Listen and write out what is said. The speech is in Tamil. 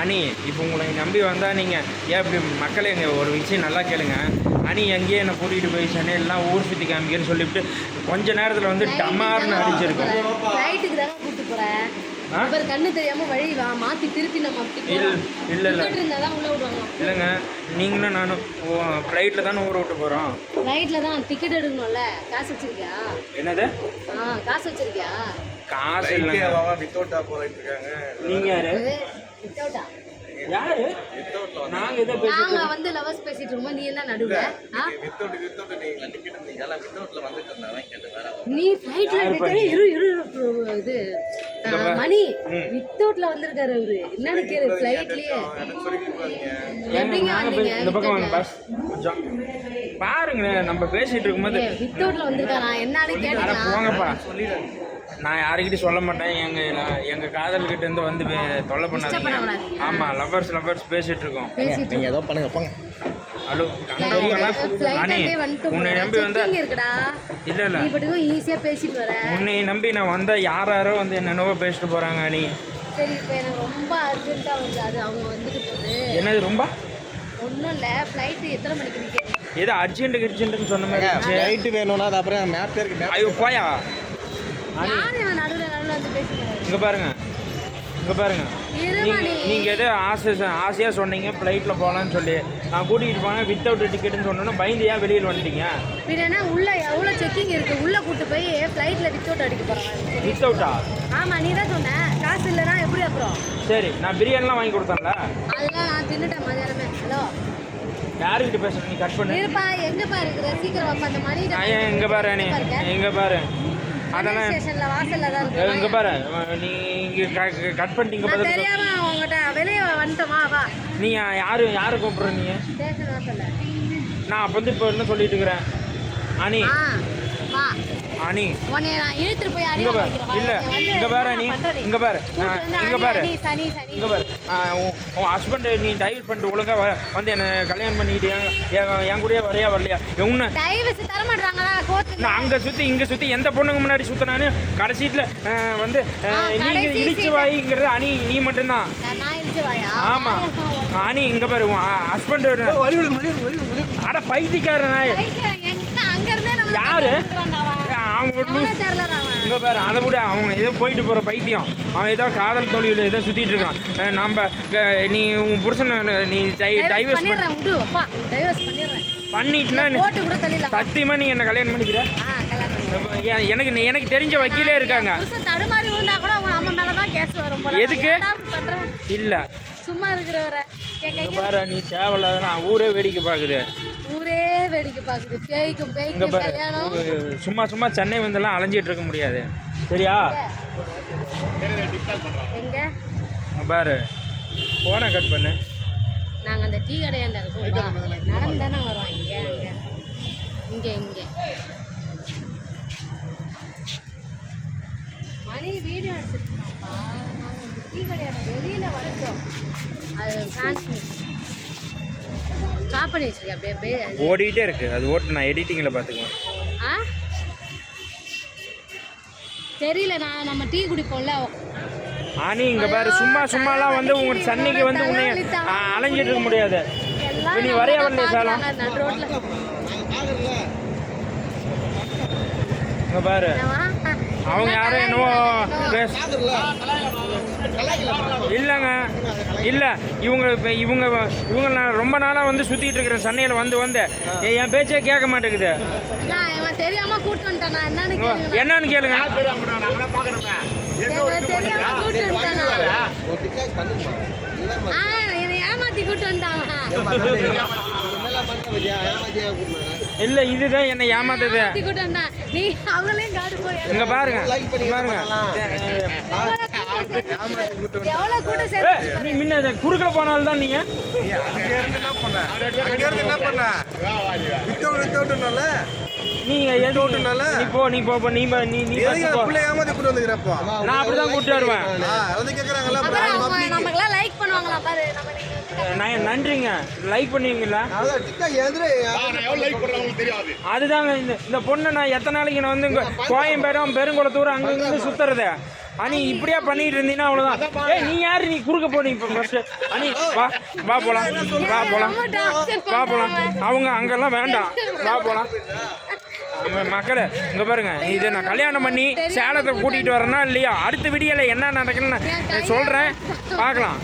அனி இப்போ உங்களை நம்பி வந்தால் நீங்கள் ஏன் இப்படி மக்களே எங்க ஒரு விஷயம் நல்லா கேளுங்க. அனி எங்கேயே என்னை கூட்டிகிட்டு போய் சென்னையிலாம் ஊர் சுற்றி காமிக்கன்னு சொல்லிவிட்டு கொஞ்ச நேரத்தில் வந்து டமார்னு அடிச்சிருக்கோம்? இவர் கண்ணு தெரியாம வழி மாத்தி திருப்பி நம்ம இல்ல போறோம் இல்லை இல்லை. இல்லைங்க நீங்களும் நானும் ஃப்ளைட்டில் தானே ஊற விட்டு போகிறோம் ஃப்ளைட்ல தான் டிக்கெட் எடுக்கணும்ல. காசு வச்சிருக்கியா? என்னது? ஆ காசு வச்சிருக்கியா? காசு இல்லைங்க. வித்தவுட்டா போயிட்டு இருக்காங்க. நீங்கள் யாரு? யாரு? நாங்க வந்து லவர்ஸ் பேசிட்டு இருக்கோம். நீ என்ன நடுவுல? ஆ? வித்தவுட் வித்தவுட் நீங்க டிக்கெட் நீங்க எல்லாம் வித்தவுட்ல வந்துட்டு இருந்தாங்க கேட்டு வேற நீ ஃப்ளைட்ல டிக்கெட் இரு இரு இரு, இது மணி. வித்தவுட்ல வந்திருக்காரு அவரு. என்னன்னு கேளு போறீங்க எப்படிங்க வந்தீங்க? இந்த பக்கம் வாங்க பாஸ். கொஞ்சம் பாருங்களேன் நம்ம பேசிட்டு இருக்கும்போது வித்தவுட்ல வந்திருக்காரா? என்னன்னு போங்கப்பா. நான் யாருக்கிட்டையும் சொல்ல மாட்டேன். எங்க எங்க காதல்கிட்ட இருந்து வந்து தொல்லை பண்ணாதீங்க. பண்ணக்கூடாது. ஆமா லவர்ஸ் லவர்ஸ் பேசிட்டு இருக்கோம். பேசிட்டு நீங்க ஏதோ பண்ணுங்க போங்க. ஹலோ அனி உன்னை நம்பி வந்தா இல்ல இல்ல. நீ பட்டுக்கும் ஈஸியா பேசிட்டு வர. உன்னை நம்பி நான் வந்தா யார் யாரோ வந்து என்னென்னவோ பேசிட்டு போறாங்க அனி சரி இப்போ எனக்கு ரொம்ப அர்ஜென்ட்டா வந்து அது அவங்க வந்துட்டு போகுது. என்னது ரொம்ப? ஒன்றும் இல்லை. ஃப்ளைட்டு எத்தனை மணிக்கு நிற்கிறது ஏதோ அர்ஜென்ட் அர்ஜென்ட்னு சொன்ன மாதிரி வேணும்னா அது அப்புறம் மேப் இருக்கு மேப் ஐயோ போயா? இங்க பாருங்க. இங்க பாருங்க. இருமா நீங்க நீ நீங்க எதோ ஆசை ஆசையா சொன்னீங்க ஃப்ளைட்ல போகலான்னு சொல்லி. நான் கூட்டிகிட்டு போனேன் வித்தவுட் டிக்கெட்னு சொன்னோன்னா பயந்து ஏன் வெளியில் வந்துட்டீங்க? பின்னா உள்ள எவ்வளோ செக்கிங் இருக்கு? உள்ள கூட்டு போய் ஃப்ளைட்டில் வித்தவுட் அடிக்க போகிறாங்க வித்தவுட்டா ஆமாம் நீ தான் சொன்ன. காசு இல்லைன்னா எப்படி அப்புறம்? சரி நான் பிரியாணிலாம் வாங்கி கொடுத்தேன்ல? அதெல்லாம் நான் தின்னுட்டேன் மதியானமே. ஹலோ. யாருக்கிட்ட பேசுற நீ கட் பண்ணு. இருப்பா எங்கப்பா இருக்கிற? சீக்கிரம் வாப்பா அந்த மணி நான் இங்க பாரு நீ. இங்க பாரு. அதெல்லாம் ஸ்டேஷன்ல வாசல்ல தான் இங்க இருக்கு பாரு. நீ இங்க கட் பண்ணிட்டீங்க பதில் தெரியாம உங்ககிட்ட வெளியே வந்துட்டோமா? வா. நீ யாரு யாரை கூப்பிடுற நீ? ஸ்டேஷன் வாசல்ல. நான் அப்போ வந்து இப்போ என்ன சொல்லிட்டு இருக்கிறேன்? அனி. வா. போய் இங்க பாரு. இல்ல இங்க பாரு நீ. இங்க பாரு. இங்க பாரு. சனி சனி. இங்க பாரு. ஆ, உன் ஹஸ்பண்ட் நீ டைவ் பண்ணிட்டு ஒழுங்கா வ- வந்து என்ன கல்யாணம் பண்ணிட்டு என் கூடயே வரையா வரலையா? உன்னை டைவர்ஸ் நான் அங்க சுத்தி இங்க சுத்தி எந்த பொண்ணுங்க முன்னாடி சுத்தினானு கடைசீட்ல வந்து நீங்க இழிச்சு. வாய்ங்கிறது அணி நீ மட்டும்தான். நான் இழுத்து வாயா? ஆமா. அணி இங்க பாரு உன் ஹஸ்பண்ட் அட பைத்தியக்காரன் நாய். எங்க அங்க இருந்தே நம்ம யாரு? இங்க பாரு அதை விட அவங்க ஏதோ போயிட்டு போற பைத்தியம். அவன் ஏதோ காதல் தொழில் ஏதோ சுத்திட்டு இருக்கான். நம்ம நீ உன் புருஷன் நீ டைவர்ஸ் பண்ணிட்டுனா சத்தியமா நீ என்ன கல்யாணம் பண்ணிக்கிற? எனக்கு எனக்கு தெரிஞ்ச வக்கீலே இருக்காங்க. எதுக்கு? இல்ல. சும்மா இருக்கிறவரை. பாரு நீ தேவையில்லாத நான் ஊரே வேடிக்கை பாக்குது ஊரே வேடிக்கை பாக்குது பேய்க்கும் பேய்க்கும் கல்யாணம். சும்மா சும்மா சென்னை வந்தெல்லாம் அலைஞ்சிட்டு இருக்க முடியாது. சரியா? எங்க? பாரு போனை கட் பண்ணு. நாங்க அந்த டீ கடையாண்ட இருக்கோம். நடந்து தானே வரோம் இங்க இங்க. இங்க இங்க. மணி வீடியோ கடையாண்ட வெளியில வந்துட்டோம் அது ஃபேன்ஸ் ஸ்டாப் பண்ணி வச்சிருக்கேன் அப்படியே அப்படியே. ஓடிட்டே இருக்கு. அது ஓட்டு நான் எடிட்டிங்கில் பார்த்துக்குவேன். ஆ? தெரியல நான் நம்ம டீ குடிப்போம்ல. ஆனி இங்க பாரு சும்மா சும்மாலாம் வந்து உங்க சென்னைக்கு வந்து உன்னை அலைஞ்சிட்டு இருக்க முடியாது. நீ வரையா வரலையா சேலம் இங்க பாரு? அவங்க யாரும் என்னவோ இல்லைங்க. இல்லை இவங்க இப்ப இவங்க இவங்க நான் ரொம்ப நாளாக வந்து சுற்றிட்டு இருக்கிறேன். சென்னையில் வந்து வந்து. என் பேச்சே கேட்க மாட்டேங்குது. நான் இவன் தெரியாம கூட்டு வந்துட்டான். நான் என்னன்னு. கேளுங்க. ஏமாத்தி கூட்டு வந்துட்டான் இல்லை இதுதான் என்னை ஏமாத்துது கூட்டு. நீ அவங்களையும் காடு போய் இங்க பாருங்க பண்ணி பாருங்க எவ்வளவு ஏய், சேர்த்து நீ முன்ன இதை குறுக்கல போனால்தான் தான் நீங்க என்ன பண்ண வித்தவுட் வித்தவுட்னால நீங்க எது விட்டனால? நீ போ நீ போ போ, நீ போ, நீ நீ. பிள்ளை ஏமாத்தி கூட்டு வந்துக்கிறப்போ நான் அப்படிதான் கூட்டிட்டு வருவேன் வந்து கேக்குறாங்கல்ல நமக்கெல்லாம் லைக் பண்ணுவாங்களா பாரு நன்றிங்க. லைக் பண்ணுவீங்களா? அதுதாங்க இந்த இந்த பொண்ணை நான் எத்தனை நாளைக்கு நான் வந்து இங்க கோயம்பேடம் பெருங்குளத்தூர் அங்கங்க சுத்துறது? அனி இப்படியா பண்ணிட்டு இருந்தீங்கன்னா அவ்வளோதான் ஏய் நீ யாரு? நீ குறுக்க போனீங்க இப்போ ஃபர்ஸ்ட் அனி வா வா போலாம். வா போலாம். வா போலாம். அவங்க அங்கெல்லாம் வேண்டாம். வா போலாம். மக்களே இங்க பாருங்க. இது நான் கல்யாணம் பண்ணி சேலத்தை கூட்டிகிட்டு வரேன்னா இல்லையா? அடுத்த விடியலை என்ன நடக்குன்னு சொல்கிறேன் பார்க்கலாம்.